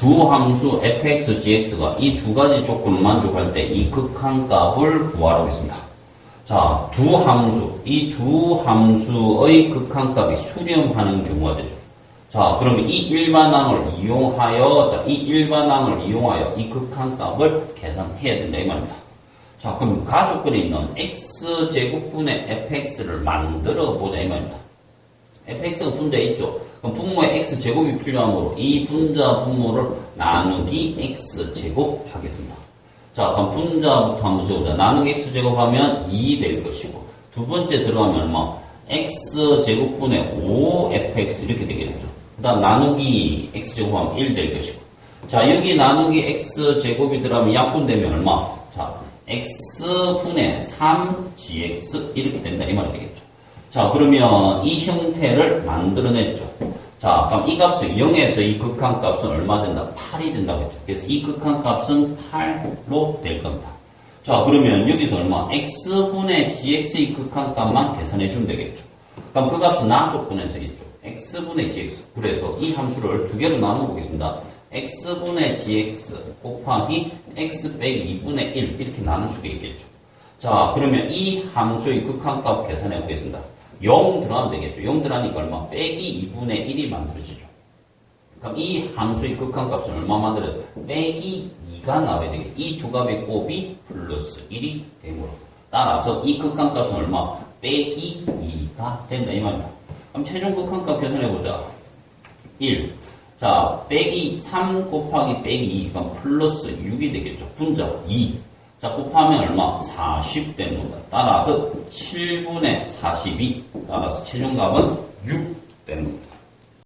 두 함수 fx, gx가 이 두 가지 조건을 만족할 때 이 극한 값을 구하라고 했습니다. 자, 두 함수, 이 두 함수의 극한 값이 수렴하는 경우가 되죠. 자, 그러면 이 일반항을 이용하여, 자, 이 일반항을 이용하여 이 극한 값을 계산해야 된다, 이 말입니다. 자, 그럼 가족근에 있는 x제곱분의 fx를 만들어 보자, 이 말입니다. Fx가 분자에 있죠. 그럼 분모의 x제곱이 필요하므로 이 분자 분모를 나누기 x제곱 하겠습니다. 자, 그럼 분자부터 한번 적어보자. 나누기 x제곱 하면 2 될 것이고, 두 번째 들어가면 얼마? x제곱분의 5fx 이렇게 되겠죠. 그 다음 나누기 x제곱 하면 1 될 것이고. 자, 여기 나누기 x제곱이 들어가면 약분되면 얼마? 자, x분의 3gx 이렇게 된다. 이 말이 되겠죠. 자, 그러면 이 형태를 만들어냈죠. 자, 그럼 이 값은 0에서 이 극한 값은 얼마 된다? 8이 된다고 했죠. 그래서 이 극한 값은 8로 될 겁니다. 자, 그러면 여기서 얼마? x분의 gx의 극한 값만 계산해 주면 되겠죠. 그럼 그 값은 나 조건에서 있죠. x분의 gx. 그래서 이 함수를 두 개로 나눠 보겠습니다. x분의 gx 곱하기 x 빼기 2분의 1 이렇게 나눌 수가 있겠죠. 자, 그러면 이 함수의 극한값 계산해 보겠습니다. 0 들어가면 되겠죠. 0 들어가니까 얼마? 빼기 2분의 1이 만들어지죠. 그럼 이 함수의 극한값은 얼마 만들어요? 빼기 2가 나와야 되겠죠. 이 두 값의 곱이 플러스 1이 되므로. 따라서 이 극한값은 얼마? 빼기 2가 된다. 이 말입니다. 그럼 최종 극한값 계산해보자. 1. 자, 빼기 3 곱하기 빼기 2, 그럼 플러스 6이 되겠죠. 분자 2. 자, 곱하면 얼마? 40 되는 겁니다. 따라서 7분의 42. 따라서 최종값은 6 되는 겁니다.